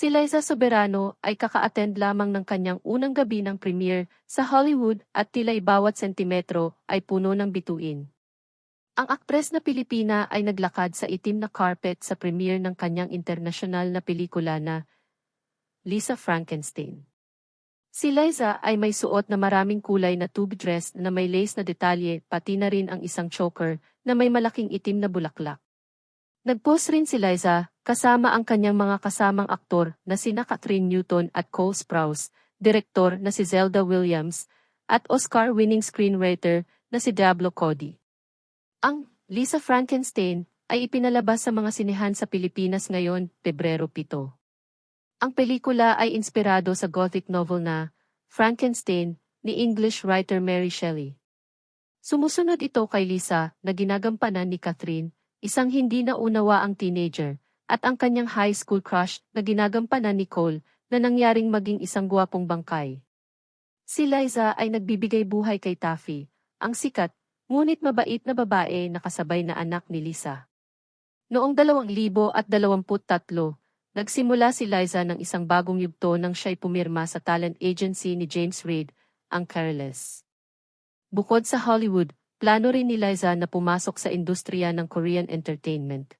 Si Liza Soberano ay kaka-attend lamang ng kanyang unang gabi ng premiere sa Hollywood at tila'y bawat sentimetro ay puno ng bituin. Ang aktres na Pilipina ay naglakad sa itim na carpet sa premiere ng kanyang internasyonal na pelikula na Lisa Frankenstein. Si Liza ay may suot na maraming kulay na tube dress na may lace na detalye pati na rin ang isang choker na may malaking itim na bulaklak. Nagpost rin si Liza, kasama ang kanyang mga kasamang aktor na sina Catherine Newton at Cole Sprouse, direktor na si Zelda Williams, at Oscar-winning screenwriter na si Diablo Cody. Ang Lisa Frankenstein ay ipinalabas sa mga sinehan sa Pilipinas ngayon, Pebrero 7. Ang pelikula ay inspirado sa Gothic novel na Frankenstein ni English writer Mary Shelley. Sumusunod ito kay Lisa na ginagampanan ni Catherine isang hindi naunawa ang teenager, at ang kanyang high school crush na ginagampanan ni Cole na nangyaring maging isang gwapong bangkay. Si Liza ay nagbibigay buhay kay Taffy, ang sikat, ngunit mabait na babae na kasabay na anak ni Lisa. Noong 2023, nagsimula si Liza ng isang bagong yugto nang siya'y pumirma sa talent agency ni James Reid, ang Careless. Bukod sa Hollywood, Plano rin ni Liza na pumasok sa industriya ng Korean entertainment.